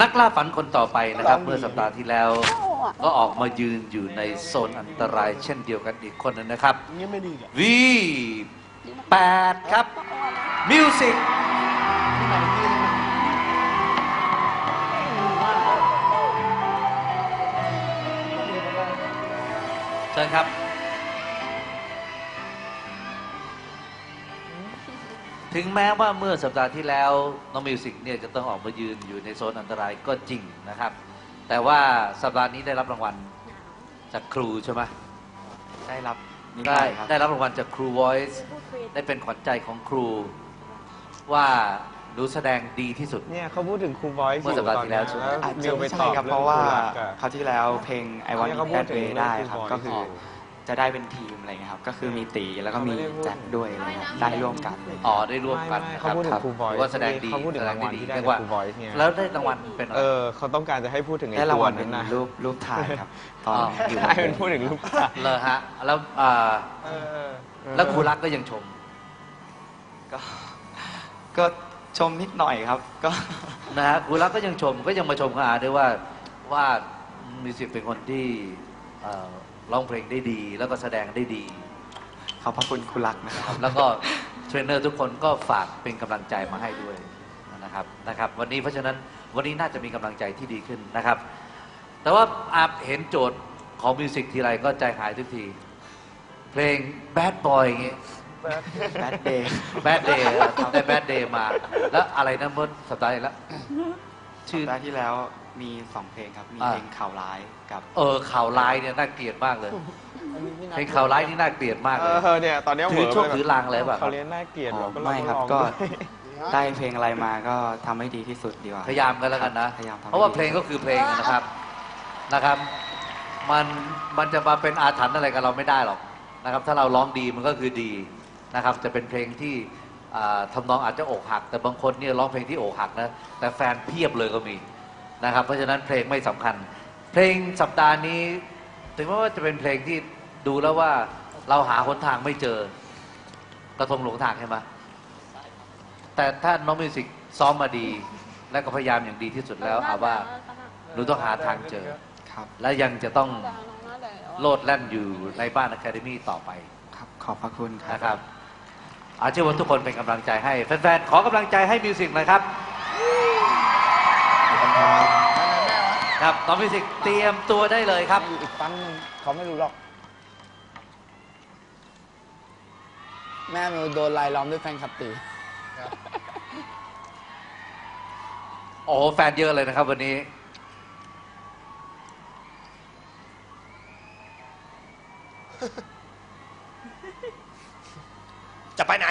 นักล่าฝันคนต่อไปนะครับ เมื่อสัปดาห์ที่แล้ว ก็ออกมายืนอยู่ในโซนอันตราย เช่นเดียวกันอีกคนหนึงนะครับงี้ไม่ดีอะ V8 ครับ มิวสิกเชิญครับ ถึงแม้ว่าเมื่อสัปดาห์ที่แล้วน้องมิวสิกเนี่ยจะต้องออกมายืนอยู่ในโซนอันตรายก็จริงนะครับ แต่ว่าสัปดาห์นี้ได้รับรางวัลจากครูใช่ไหมได้รับนิดหได้น่อยครับได้รับรางวัลจากครู Voice ได้เป็นขวัญใจของครู ว่าหนูแสดงดีที่สุด เนี่ยเขาพูดถึงครูบอยเมื่อสัปดาห์ที่แล้วใช่ไหม อาจมิจะวไปไม่ตใช่อบครับเองเพราะว่าครักอะคราวที่แล้วเพลง I Want เนี่ย It เขาพูด That ถึง Way เรื่องได้ครับ Cool Boy ก็คืออ จะได้เป็นทีมอะไรเงี้ยครับ ก็คือมีตีแล้วก็มีแจ็คด้วยอะไรเงี้ยได้ร่วมกันอ๋อได้ร่วมกันไม่นะคเขารับพูดถึงครูบอยถืว่าแสดงดีเขาพูดถึงแสดรางวัลดีที่ได้เรียจากว่า ครูบอยเนี่ย แล้วได้รางวัลเป็นอะไร เออเขาต้องการจะให้พูดถึงไอ้ได้รางวัลตัเป็นนั้นนะรูปรูปถ่ายครับ ตอนอ๋อออยู่ใช่เป็นพูดถึงรูปถ่ายเลยฮะ แล้วอ่าเออเออแล้วครูรักก็ยังชม ก็ก็ชมนิดหน่อยครับ ก็ นะฮะครูรักก็ยังชมก็ยังมาชมกับอาด้วยว่าว่ามิวสิกเป็นคนที่เอ่อ ร้องเพลงได้ดี แล้วก็แสดงได้ดี ขอบพระคุณคุณรักนะครับ แล้วก็เทรนเนอร์ทุกคนก็ฝากเป็นกำลังใจมาให้ด้วยนะครับนะครับ วันนี้เพราะฉะนั้นวันนี้น่าจะมีกำลังใจที่ดีขึ้นนะครับ แต่ว่าอาเห็นโจทย์ของมิวสิกทีไรก็ใจหายทุกที เพลง Bad Boy อย่างเงี้ย Bad Day Bad Day ได้ Bad Day มา แล้วอะไรนะเมื่อสัปดาห์ที่แล้ว ชื่ชื่ออได้ที่แล้วมีสองเพลงครับ มีอ่า เพลงข่าวร้ายกับเออข่าวร้ายเนี่ยน่าเกลียดมากเลยเพลงข่าวร้ายนี่น่าเกลียดมากเอเลยอเนี่ยตอนเนี้ยถือเหวโชคถือลางอะไรแบบเขาเรียนน่าเกลียดแบบก็ลองไม่ครับลองก็ด้วยได้เพลงอะไรมาก็ทำให้ดีที่สุดดีกว่า พยายามกันแล้วกันนะ พยายามทำให้ เพราะว่าดีเพลงก็คือเพลงนะครับ นะครับ มัน มันจะมาเป็นอาถรรพ์อะไรกับเราไม่ได้หรอกนะครับ ถ้าเราร้องดีมันก็คือดีนะครับ จะเป็นเพลงที่อ่า ทำนองอาจจะอกหัก แต่บางคนเนี่ยร้องเพลงที่อกหักนะแต่แฟนเพียบเลยก็มีนะครับเพราะฉะนั้นเพลงไม่สำคัญ เพลงสัปดาห์นี้ ถึงแม้ว่าจะเป็นเพลงที่ดูแล้วว่าเราหาหนทางไม่เจอ กระทงหลงทางใช่ไหมแต่ถ้าน้องมิวสิกซ้อมมาดี และก็พยายามอย่างดีที่สุดแล้วเอาว่าหนูต้องหาทางเจอครับ และยังจะต้องโลดแล่นอยู่ในบ้านอะคาเดมี่ต่อไปครับขอบพระคุณครับนะครับ อาเชื่อว่าทุกคนเป็นกำลังใจให้แฟนๆขอกำลังใจให้มิวสิกหน่อยครับครับน้องมิวสิกเตรียมตัวได้เลยครับ อีกฟังหนึงเขาไม่รู้หรอก แม่มิวโดนลายล้อมด้วยแฟนคลับตีโอ้โหแฟนเยอะเลยนะครับวันนี้ จะไปไหน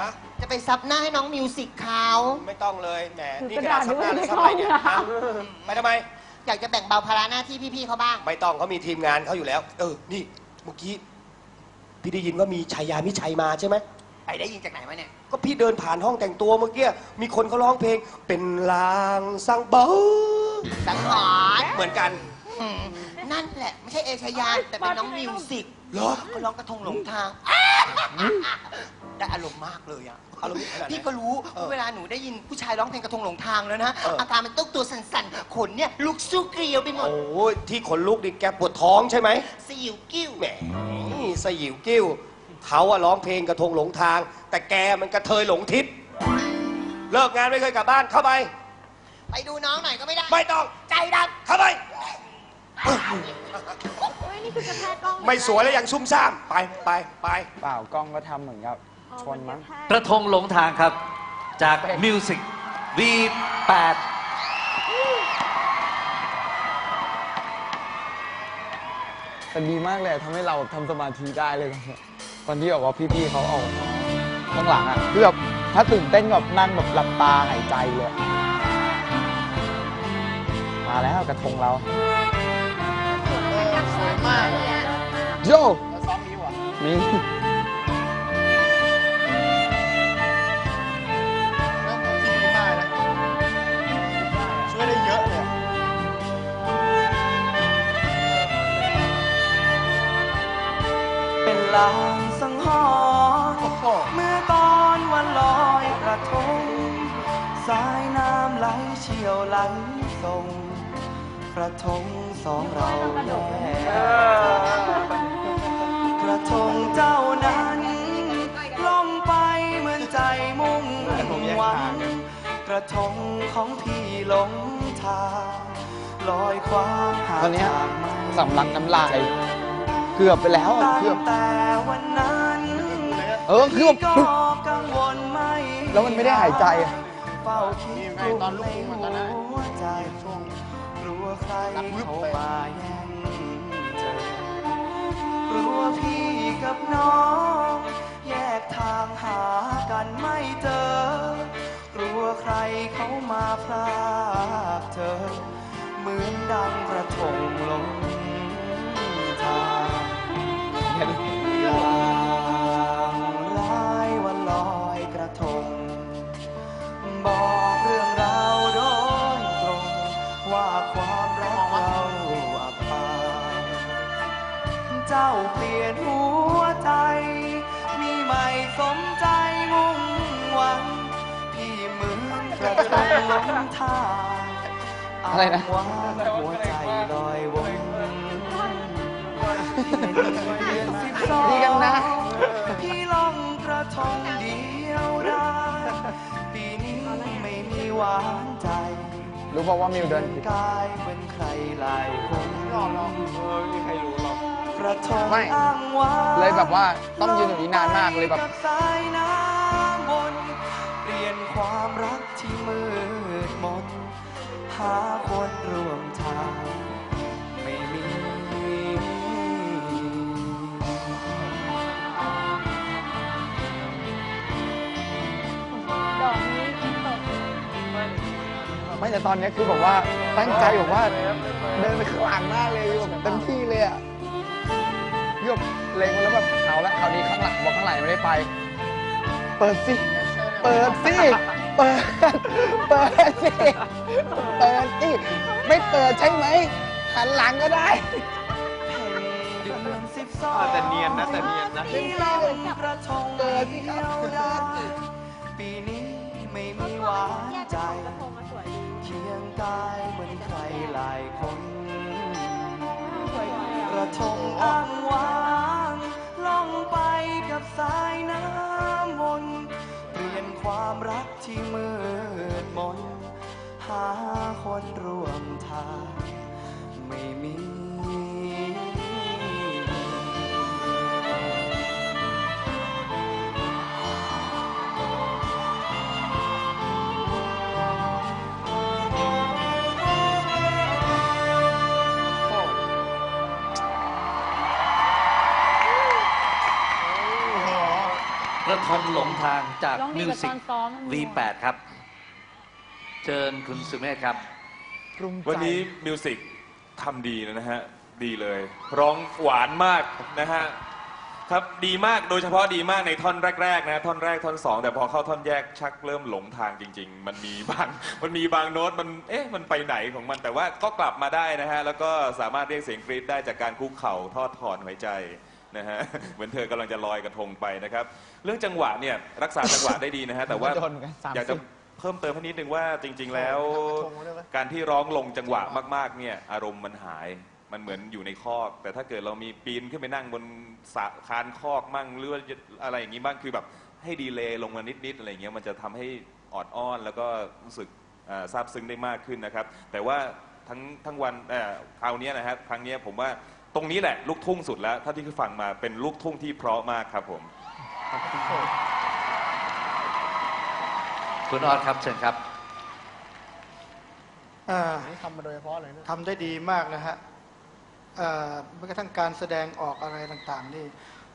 ฮะจะไปซับหน้าให้น้องมิวสิกเขาไม่ต้องเลยแหมถือนี่กระกระดาดาษษซับหน้าด้เลวยยซับอะไรเนี่ยในห้องฮะไปทำไม อยากจะแบ่งเบาภาระหน้าที่พี่ๆเขาบ้าง ไม่ต้องเขามีทีมงานเขาอยู่แล้ว เออ นี่เมื่อกี้พี่ได้ยินว่ามีชายามิชัยมาใช่ไหมไปได้ยินจากไหนวะเนี่ย ก็พี่เดินผ่านห้องแต่งตัวเมื่อกี้ มีคนเขาร้องเพลง เป็นลางสังเบาสังหรณ์เหมือนกันอืมนั่นแหละ ไม่ใช่เอชายาแต่เป็นน้องมิวสิกเหรอเขาร้องกระทงหลงทาง ได้อารมณ์มากเลยอะอารมณ์ขนาดไหน พี่ก็รู้เออว่าเวลาหนูได้ยินผู้ชายร้องเพลงกระทงหลงทางแล้วนะเอออ อาการมันต้องตัวสั่นๆขนเนี่ยลุกสู้เกลียวไปหมดโอ้ยที่ขนลุกนี่แกปวดท้องใช่ไหมสยิวกิ้วแหมสยิวกิ้วเขาอะร้องเพลงกระทงหลงทาง แต่แกมันกระเทยหลงทิศเลิกงานไม่เคยกลับบ้านเข้าไป ไปดูน้องหน่อยก็ไม่ได้ ไม่ต้องใจดำเข้าไปเฮ้ย นี่คือกระแทกกล้องไม่สวยแล้วยังซุ่มซ่าม ไปไปไป เปล่ากล้องก็ทำเหมือนกับอ๋อชนมั้ง กระแทกกระทงหลงทางครับ จากมิวสิก V8 แต่ดีมากเลยทำให้เราทำสมาธิได้เลยตอนที่บอกว่าพี่ๆเขาเอาข้างหลังอะคือแบบถ้าตื่นเต้นแบบนั่งแบบหลับตาหายใจเลย มาแล้วกระทงเราสวย มากเลยอะโยแล้วซ้อมนี้วะนี่เริ่มที่ดีมากนะช่วยได้เยอะเลยอะเป็นลางสังหรณ์โอ้โหเมื่อตอนวันลอยกระทง สายน้ำไหลเชี่ยวไหลส่ง กระทงสองเราแยกกระทงเจ้านั้นล่องไปเหมือนใจมุ่งหวังกระทงของพี่หลงทางลอยคว้างหาตอนเนี้ยทางไม่สำลักน้ำลาย เกือบไปแล้วอะตั้เกือบงแต่วันนั้นเออคือแบบพี่ก็กังวลไม่แล้วมันไม่ได้หายใจอะ เฝ้าคิดกลุ้มในหัวใจ กลัวใครเข้ามาแย่งเจอกลัวพี่กับน้อง แยกทางหากันไม่เจอ กลัวใครเขามาพรากเธอเหมือนดั ระทงล้มทางอะไรนะอ้างว้างหัวใจลอยวนดีกันนะ พี่ล่องกระทงเดียวดายปีนี้ไม่มีหวานใจ รู้เพราะว่ามิวเดินผิดกายเป็นใครหลายคนเออไม่มีใครรู้หรอกกระทงไม่อ้างว้างเลยแบบว่าต้องยืนอยู่นี้นานมากเลยแบบบสายน้ำวนเปลี่ยนความรักที่มืดมนหาคนร่วมทางไม่มีไม่แต่ตอนเนี้ยคือแบบว่าตั้งใจแบบว่า เดินไปข้างหลังหน้าเลยแบบเต็มที่เลยอะยกเลงแล้วแบบเอาละคราวนี้ข้างหลังบอกข้างหลังไม่ได้ไป เปิดสิ เปิดสิ เปิด เปิดสิ เปิดสิ ไม่เปิดใช่ไหม หันหลังก็ได้ แต่เนียนนะแต่เนียนนะที่ลอยกระทงเปิดสิครับ ปีนี้ไม่มีหวานใจ เคียงกายเหมือนใครหลายคน กระทงอ้างว้างล่องไปกับสายน้ำวน ความรักที่มืดมน หาคนร่วมทาง ไม่มี ระทงหลงทางจากร้องดีมิวกว่าสิตกอนซ้อมมันมี V8 ครับ เชิญคุณสุเมธครับกลุ้มใจวันนี้มิวสิกทำดีนะฮะ ดีเลย ร้องหวานมากนะฮะ ครับดีมากโดยเฉพาะดีมากในท่อนแรกๆนะท่อนแรกท่อนสองแต่พอเข้าท่อนแยกชักเริ่มหลงทางจริง ๆ มันมีบาง มันมีบางโน้ตมันเอ๊ะมันไปไหนของมันแต่ว่าก็กลับมาได้นะฮะ แล้วก็สามารถเรียกเสียงกรี๊ดได้จากการคุกเข่าทอดถอนหายใจ นะฮะ เหมือนเธอกำลังจะลอยกระทงไปนะครับ เรื่องจังหวะเนี่ยรักษาจังหวะได้ดีนะฮะ แต่ว่าโดนกัน30อยากจะเพิ่มเติมให้นิดนึงว่าจริง ๆ แล้วกระทงมาด้วยไหมการที่ร้องลงจังหวะมาก ๆ เนี่ยอารมณ์มันหาย มันเหมือนอยู่ในคอก แต่ถ้าเกิดเรามีปีนขึ้นไปนั่งบนสะคานคอกมั่งหรือว่าอะไรอย่างนี้บ้างคือแบบให้ดีเลย์ลงมานิด ๆ อะไรอย่างเงี้ยมันจะทำให้ออดอ้อน แล้วก็รู้สึกอ่าซาบซึ้งได้มากขึ้นนะครับ แต่ว่าทั้งทั้งวันเอ่อคราวเนี้ยนะฮะครั้งเนี้ยผมว่า ตรงนี้แหละลูกทุ่งสุดแล้วถ้าที่ฟังมาเป็นลูกทุ่งที่เพราะมากครับผม คุณออดครับเชิญครับอ่านี่ทำมาโดยเฉพาะเลยนะทำได้ดีมากนะฮะเอ่อแม้กระทั่งการแสดงออกอะไรต่างๆ นี่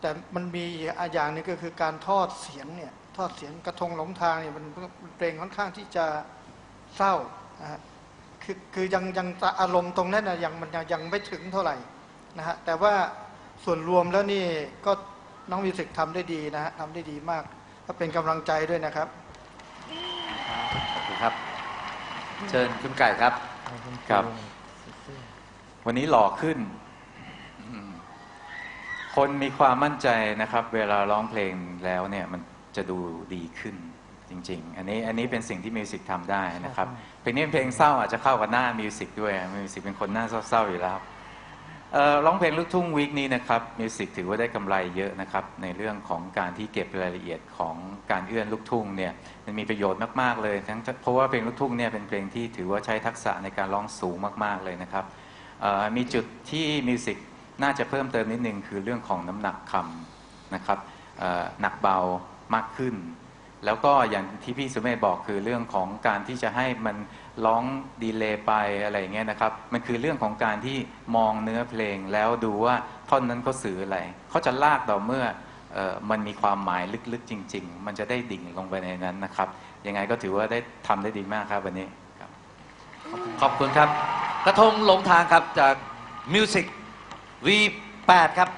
แต่มันมีอีกอย่างหนึงก็คือการทอดเสียงเนี่ยทอดเสียงกระทงหลงทางเนี่ยมันมันเพลงค่อนข้างที่จะเศร้านะฮะคือคือยังยังอารมณ์ตรงนั้นนะยังมันยังยังไม่ถึงเท่าไหร่ นะฮะแต่ว่าส่วนรวมแล้วนี่ก็น้องมิวสิกทำได้ดีนะฮะทำได้ดีมาก ก็เป็นกำลังใจด้วยนะครับ ขอบคุณครับ เชิญคุณไก่ครับ ครับ วันนี้หล่อขึ้นอืมคนมีความมั่นใจนะครับ เวลาร้องเพลงแล้วเนี่ยมันจะดูดีขึ้นจริง ๆ อันนี้อันนี้เป็นสิ่งที่มิวสิกทำได้นะครับ เพลงนี้เป็นเพลงเศร้าอาจจะเข้ากับหน้ามิวสิกด้วยมิวสิกเป็นคนหน้าเศร้าๆอยู่แล้วเอ่อ ร้องเพลงลูกทุ่งวีคนี้นะครับมิวสิกถือว่าได้กำไรเยอะนะครับในเรื่องของการที่เก็บรายละเอียดของการเอื้อนลูกทุ่งเนี่ยมันมีประโยชน์มากๆเลยทั้งเพราะว่าเพลงลูกทุ่งเนี่ยเป็นเพลงที่ถือว่าใช้ทักษะในการร้องสูงมากๆเลยนะครับมีจุดที่มิวสิกน่าจะเพิ่มเติมนิดนึงคือเรื่องของน้ำหนักคำนะครับหนักเบามากขึ้น แล้วก็อย่างที่พี่สุเมธบอกคือเรื่องของการที่จะให้มันร้องดีเลย์ไปอะไรอย่างเงี้ยนะครับ มันคือเรื่องของการที่มองเนื้อเพลงแล้วดูว่าท่อนนั้นเขาสื่ออะไรเขาจะลากต่อเมื่อออมันมีความหมายลึกๆจริง ๆ มันจะได้ดิ่งลงไปในนั้นนะครับ ยังไงก็ถือว่าได้ทำได้ดีมากครับวันนี้ครับขอบคุณครับ กระทงหลงทางครับจากมิวสิก V8 ครับ